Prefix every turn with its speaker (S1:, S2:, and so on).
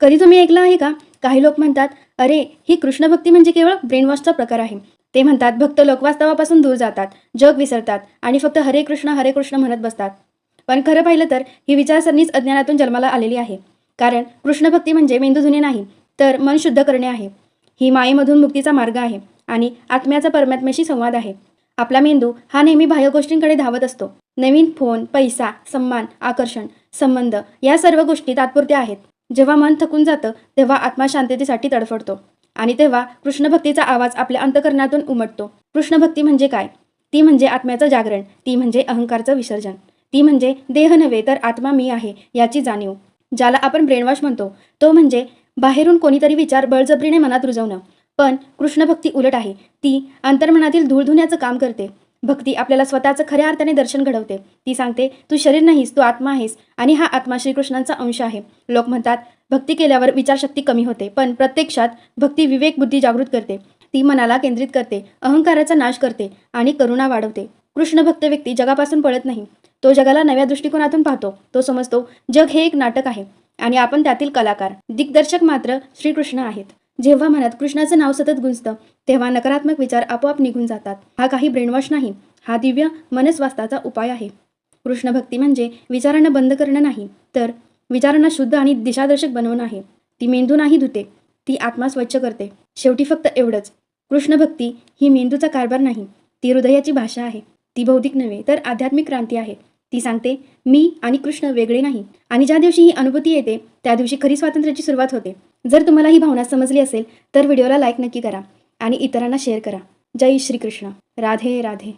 S1: कधी तुम्ही ऐकलं आहे का? काही लोक म्हणतात अरे ही कृष्णभक्ती म्हणजे केवळ ब्रेनवॉशचा प्रकार आहे. ते म्हणतात भक्त लोक वास्तवापासून दूर जातात जग विसरतात आणि फक्त हरे कृष्ण हरे कृष्ण म्हणत बसतात. पण खरं पाहिलं तर ही विचारसरणीच अज्ञानातून जन्माला आलेली आहे. कारण कृष्णभक्ती म्हणजे मेंदूधुनी नाही तर मन शुद्ध करणे आहे. ही मायेमधून मुक्तीचा मार्ग आहे आणि आत्म्याचा परमात्म्याशी संवाद आहे. आपला मेंदू हा नेहमी बाह्य गोष्टींकडे धावत असतो. नवीन फोन पैसा सन्मान आकर्षण संबंध या सर्व गोष्टी तात्पुरत्या आहेत. जेव्हा मन थकून जातं तेव्हा आत्मा शांततेसाठी तडफडतो. आणि तेव्हा कृष्णभक्तीचा आवाज आपल्या अंतकरणातून उमटतो. कृष्णभक्ती म्हणजे काय? ती म्हणजे आत्म्याचं जागरण. ती म्हणजे अहंकारचं विसर्जन. ती म्हणजे देह नव्हे तर आत्मा मी आहे याची जाणीव. ज्याला आपण ब्रेनवॉश म्हणतो तो म्हणजे बाहेरून कोणीतरी विचार बळजबरीने मनात रुजवणं. पण कृष्णभक्ती उलट आहे. ती अंतर्मनातील धूळ धुण्याचं काम करते. भक्ती आपल्याला स्वतःचं खऱ्या अर्थाने दर्शन घडवते. ती सांगते तू शरीर नाहीस तू आत्मा आहेस आणि हा आत्मा श्रीकृष्णांचा अंश आहे. लोक म्हणतात भक्ती केल्यावर विचारशक्ती कमी होते पण प्रत्यक्षात भक्ती विवेक बुद्धी जागृत करते. ती मनाला केंद्रित करते अहंकाराचा नाश करते आणि करुणा वाढवते. कृष्ण भक्त व्यक्ती जगापासून पळत नाही. तो जगाला नव्या दृष्टिकोनातून पाहतो. तो समजतो जग हे एक नाटक आहे आणि आपण त्यातील कलाकार दिग्दर्शक मात्र श्रीकृष्ण आहेत. जेव्हा मनात कृष्णाचं नाव सतत गुंजतं तेव्हा नकारात्मक विचार आपोआप निघून जातात. हा काही ब्रेनवॉश नाही हा दिव्य मनस्वास्थाचा उपाय आहे. कृष्ण भक्ती म्हणजे विचारांना बंद करणं नाही तर विचारांना शुद्ध आणि दिशादर्शक बनवणं आहे. ती मेंदू नाही धुते ती आत्मा स्वच्छ करते. शेवटी फक्त एवढंच. कृष्ण भक्ती ही मेंदूचा कारभार नाही ती हृदयाची भाषा आहे. ती बौद्धिक नव्हे तर आध्यात्मिक क्रांती आहे. ती सांगते मी आणि कृष्ण वेगळे नाही. आणि ज्या दिवशी ही अनुभूती येते त्या दिवशी खरी स्वातंत्र्याची सुरुवात होते. जर तुम्हाला ही भावना समजली असेल तर व्हिडिओला लाईक नक्की करा आणि इतरांना शेअर करा. जय श्रीकृष्ण. राधे राधे.